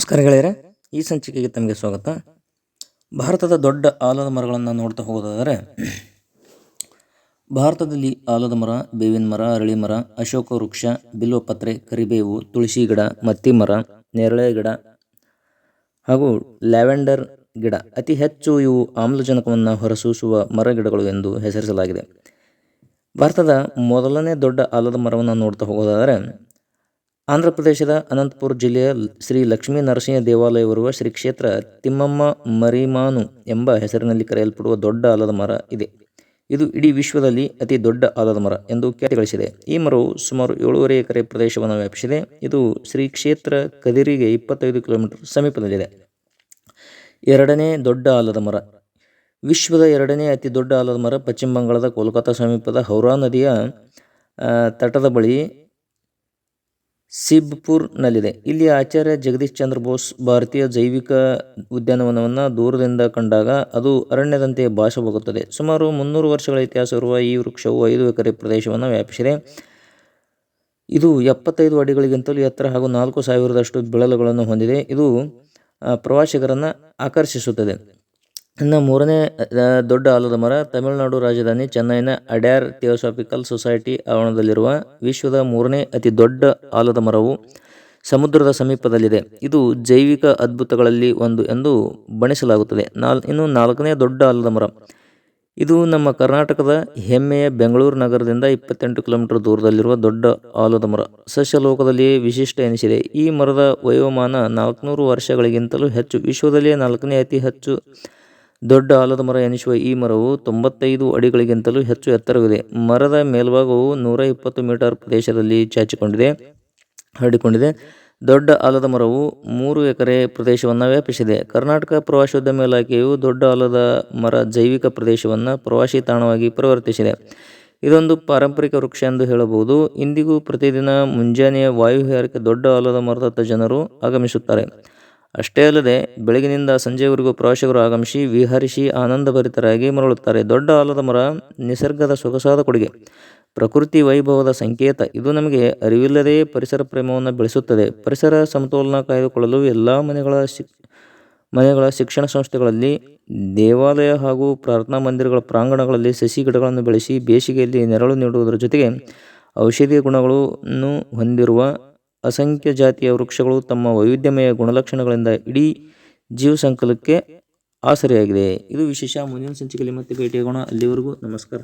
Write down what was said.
ನಮಸ್ಕಾರ ಗೆಳೆಯರೆ, ಈ ಸಂಚಿಕೆಗೆ ತಮಗೆ ಸ್ವಾಗತ. ಭಾರತದ ದೊಡ್ಡ ಆಲದ ಮರಗಳನ್ನು ನೋಡ್ತಾ ಹೋಗೋದಾದರೆ, ಭಾರತದಲ್ಲಿ ಆಲದ ಮರ, ಬೇವಿನ ಮರ, ಅರಳಿ ಮರ, ಅಶೋಕ ವೃಕ್ಷ, ಬಿಲ್ವಪತ್ರೆ, ಕರಿಬೇವು, ತುಳಸಿ ಗಿಡ, ಮತ್ತಿ ಮರ, ನೇರಳೆ ಗಿಡ ಹಾಗೂ ಲ್ಯಾವೆಂಡರ್ ಗಿಡ. ಅತಿ ಹೆಚ್ಚು ಇವು ಆಮ್ಲಜನಕವನ್ನು ಹೊರಸೂಸುವ ಮರ ಗಿಡಗಳು ಎಂದು ಹೆಸರಿಸಲಾಗಿದೆ. ಭಾರತದ ಮೊದಲನೇ ದೊಡ್ಡ ಆಲದ ಮರವನ್ನು ನೋಡ್ತಾ ಹೋಗೋದಾದರೆ ಆಂಧ್ರ ಪ್ರದೇಶದ ಅನಂತಪುರ ಜಿಲ್ಲೆಯ ಶ್ರೀ ಲಕ್ಷ್ಮೀ ನರಸಿಂಹ ದೇವಾಲಯವಿರುವ ಶ್ರೀ ಕ್ಷೇತ್ರ ತಿಮ್ಮಮ್ಮ ಮರಿಮಾನು ಎಂಬ ಹೆಸರಿನಲ್ಲಿ ಕರೆಯಲ್ಪಡುವ ದೊಡ್ಡ ಆಲದ ಮರ ಇದೆ. ಇದು ಇಡೀ ವಿಶ್ವದಲ್ಲಿ ಅತಿ ದೊಡ್ಡ ಆಲದ ಮರ ಎಂದು ಖ್ಯಾತಿ ಗಳಿಸಿದೆ. ಈ ಮರವು ಸುಮಾರು ಏಳೂವರೆ ಎಕರೆ ಪ್ರದೇಶವನ್ನು ವ್ಯಾಪಿಸಿದೆ. ಇದು ಶ್ರೀ ಕ್ಷೇತ್ರ ಕದಿರಿಗೆ ಇಪ್ಪತ್ತೈದು ಕಿಲೋಮೀಟರ್ ಸಮೀಪದಲ್ಲಿದೆ. ಎರಡನೇ ದೊಡ್ಡ ಆಲದ ಮರ. ವಿಶ್ವದ ಎರಡನೇ ಅತಿ ದೊಡ್ಡ ಆಲದ ಮರ ಪಶ್ಚಿಮ ಬಂಗಾಳದ ಕೋಲ್ಕತ್ತಾ ಸಮೀಪದ ಹೌರಾ ನದಿಯ ತಟದ ಬಳಿ ಸಿಬ್ಪುರ್ನಲ್ಲಿದೆ. ಇಲ್ಲಿ ಆಚಾರ್ಯ ಜಗದೀಶ್ ಚಂದ್ರ ಬೋಸ್ ಭಾರತೀಯ ಜೈವಿಕ ಉದ್ಯಾನವನವನ್ನು ದೂರದಿಂದ ಕಂಡಾಗ ಅದು ಅರಣ್ಯದಂತೆ ಭಾಷವಾಗುತ್ತದೆ ಸುಮಾರು ಮುನ್ನೂರು ವರ್ಷಗಳ ಇತಿಹಾಸವಿರುವ ಈ ವೃಕ್ಷವು ಐದು ಎಕರೆ ಪ್ರದೇಶವನ್ನು ವ್ಯಾಪಿಸಿದೆ. ಇದು ಎಪ್ಪತ್ತೈದು ಅಡಿಗಳಿಗಿಂತಲೂ ಎತ್ತರ ಹಾಗೂ ನಾಲ್ಕು ಸಾವಿರದಷ್ಟು ಬಿಳಲುಗಳನ್ನು ಹೊಂದಿದೆ. ಇದು ಪ್ರವಾಸಿಗರನ್ನು ಆಕರ್ಷಿಸುತ್ತದೆ. ಇನ್ನು ಮೂರನೇ ದೊಡ್ಡ ಆಲದ ಮರ ತಮಿಳುನಾಡು ರಾಜಧಾನಿ ಚೆನ್ನೈನ ಅಡ್ಯಾರ್ ಥಿಯೋಸಾಫಿಕಲ್ ಸೊಸೈಟಿ ಆವರಣದಲ್ಲಿರುವ ವಿಶ್ವದ ಮೂರನೇ ಅತಿ ದೊಡ್ಡ ಆಲದ ಮರವು ಸಮುದ್ರದ ಸಮೀಪದಲ್ಲಿದೆ. ಇದು ಜೈವಿಕ ಅದ್ಭುತಗಳಲ್ಲಿ ಒಂದು ಎಂದು ಬಣಿಸಲಾಗುತ್ತದೆ ನಾಲ್, ಇನ್ನು ನಾಲ್ಕನೇ ದೊಡ್ಡ ಆಲದ ಮರ. ಇದು ನಮ್ಮ ಕರ್ನಾಟಕದ ಹೆಮ್ಮೆಯ ಬೆಂಗಳೂರು ನಗರದಿಂದ ಇಪ್ಪತ್ತೆಂಟು ಕಿಲೋಮೀಟರ್ ದೂರದಲ್ಲಿರುವ ದೊಡ್ಡ ಆಲದ ಮರ. ಸಸ್ಯಲೋಕದಲ್ಲಿಯೇ ವಿಶಿಷ್ಟ ಎನಿಸಿದೆ. ಈ ಮರದ ವಯೋಮಾನ ನಾಲ್ಕುನೂರು ವರ್ಷಗಳಿಗಿಂತಲೂ ಹೆಚ್ಚು. ವಿಶ್ವದಲ್ಲಿಯೇ ನಾಲ್ಕನೇ ಅತಿ ಹೆಚ್ಚು ದೊಡ್ಡ ಆಲದ ಮರ ಎನಿಸುವ ಈ ಮರವು ತೊಂಬತ್ತೈದು ಅಡಿಗಳಿಗಿಂತಲೂ ಹೆಚ್ಚು ಎತ್ತರವಿದೆ. ಮರದ ಮೇಲ್ಭಾಗವು ನೂರ ಇಪ್ಪತ್ತು ಮೀಟರ್ ಪ್ರದೇಶದಲ್ಲಿ ಚಾಚಿಕೊಂಡಿದೆ, ಹರಡಿಕೊಂಡಿದೆ. ದೊಡ್ಡ ಆಲದ ಮರವು ಮೂರು ಎಕರೆ ಪ್ರದೇಶವನ್ನು ವ್ಯಾಪಿಸಿದೆ. ಕರ್ನಾಟಕ ಪ್ರವಾಸೋದ್ಯಮ ಇಲಾಖೆಯು ದೊಡ್ಡ ಆಲದ ಮರ ಜೈವಿಕ ಪ್ರದೇಶವನ್ನು ಪ್ರವಾಸಿ ತಾಣವಾಗಿ ಪರಿವರ್ತಿಸಿದೆ. ಇದೊಂದು ಪಾರಂಪರಿಕ ವೃಕ್ಷ ಎಂದು ಹೇಳಬಹುದು. ಇಂದಿಗೂ ಪ್ರತಿದಿನ ಮುಂಜಾನೆಯ ವಾಯುವಿಹಾರಕ್ಕೆ ದೊಡ್ಡ ಆಲದ ಮರದತ್ತ ಜನರು ಆಗಮಿಸುತ್ತಾರೆ. ಅಷ್ಟೇ ಅಲ್ಲದೆ ಬೆಳಗಿನಿಂದ ಸಂಜೆವರೆಗೂ ಪ್ರವಾಸಿಗರು ಆಗಮಿಸಿ ವಿಹರಿಸಿ ಆನಂದಭರಿತರಾಗಿ ಮರಳುತ್ತಾರೆ. ದೊಡ್ಡ ಆಲದ ಮರ, ನಿಸರ್ಗದ ಸೊಗಸಾದ ಕೊಡುಗೆ. ಪ್ರಕೃತಿ ವೈಭವದ ಸಂಕೇತ. ಇದು ನಮಗೆ ಅರಿವಿಲ್ಲದೆ ಪರಿಸರ ಪ್ರೇಮವನ್ನು ಬೆಳೆಸುತ್ತದೆ. ಪರಿಸರ ಸಮತೋಲನ ಕಾಯ್ದುಕೊಳ್ಳಲು ಎಲ್ಲ ಮನೆಗಳ ಮನೆಗಳ ಶಿಕ್ಷಣ ಸಂಸ್ಥೆಗಳಲ್ಲಿ, ದೇವಾಲಯ ಹಾಗೂ ಪ್ರಾರ್ಥನಾ ಮಂದಿರಗಳ ಪ್ರಾಂಗಣಗಳಲ್ಲಿ ಸಸಿ ಗಿಡಗಳನ್ನು ಬೆಳೆಸಿ ಬೇಸಿಗೆಯಲ್ಲಿ ನೆರಳು ನೀಡುವುದರ ಜೊತೆಗೆ ಔಷಧೀಯ ಗುಣಗಳನ್ನು ಹೊಂದಿರುವ ಅಸಂಖ್ಯ ಜಾತಿಯ ವೃಕ್ಷಗಳು ತಮ್ಮ ವೈವಿಧ್ಯಮಯ ಗುಣಲಕ್ಷಣಗಳಿಂದ ಇಡೀ ಜೀವ ಸಂಕಲಕ್ಕೆ ಆಸರೆಯಾಗಿದೆ. ಇದು ವಿಶೇಷ ಮುಂದಿನ ಸಂಚಿಕೆಯಲ್ಲಿ ಮತ್ತೆ ಭೇಟಿಯಾಗೋಣ. ಅಲ್ಲಿವರೆಗೂ ನಮಸ್ಕಾರ.